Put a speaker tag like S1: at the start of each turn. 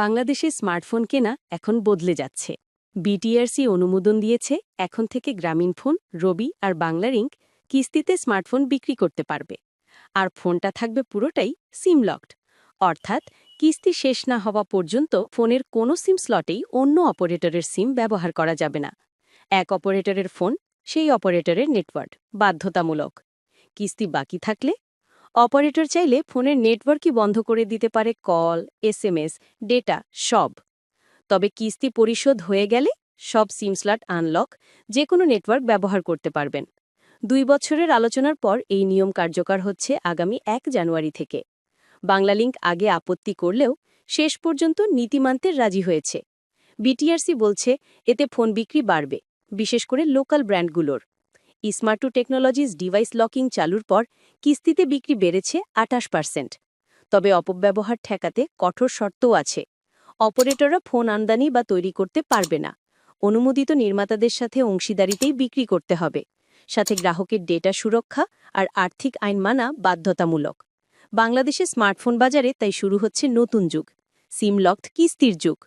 S1: বাংলাদেশে স্মার্টফোন কেনা এখন বদলে যাচ্ছে। বিটিআরসি অনুমোদন দিয়েছে, এখন থেকে গ্রামীণফোন রবি আর বাংলারিংক কিস্তিতে স্মার্টফোন বিক্রি করতে পারবে। আর ফোনটা থাকবে পুরোটাই সিম লকড অর্থাৎ কিস্তি শেষ না হওয়া পর্যন্ত ফোনের কোনো সিম স্লটেই অন্য অপারেটরের সিম ব্যবহার করা যাবে না। এক অপারেটরের ফোন, সেই অপারেটরের নেটওয়ার্ক, বাধ্যতামূলক। কিস্তি বাকি থাকলে অপারেটর চাইলে ফোনের নেটওয়ার্কই বন্ধ করে দিতে পারে কল, এসএমএস, ডেটা, সব। তবে কিস্তি পরিশোধ হয়ে গেলে সব সিম স্লট আনলক যে কোনো নেটওয়ার্ক ব্যবহার করতে পারবেন। দুই বছরের আলোচনার পর এই নিয়ম কার্যকর হচ্ছে আগামী এক জানুয়ারি থেকে। বাংলালিংক আগে আপত্তি করলেও শেষ পর্যন্ত নীতিমান্তের রাজি হয়েছে। বিটিআরসি বলছে, এতে ফোন বিক্রি বাড়বে, বিশেষ করে লোকাল ব্র্যান্ডগুলোর। ইসমার্টু টেকনোলজিস ডিভাইস লকিং চালুর পর কিস্তিতে বিক্রি বেড়েছে আটাশ পার্সেন্ট। তবে অপব্যবহার ঠেকাতে কঠোর শর্তও আছে। অপারেটররা ফোন আমদানি বা তৈরি করতে পারবে না। অনুমোদিত নির্মাতাদের সাথে অংশীদারিতেই বিক্রি করতে হবে। সাথে গ্রাহকের ডেটা সুরক্ষা আর আর্থিক আইন মানা বাধ্যতামূলক। বাংলাদেশে স্মার্টফোন বাজারে তাই শুরু হচ্ছে নতুন যুগ। সিম কিস্তির যুগ।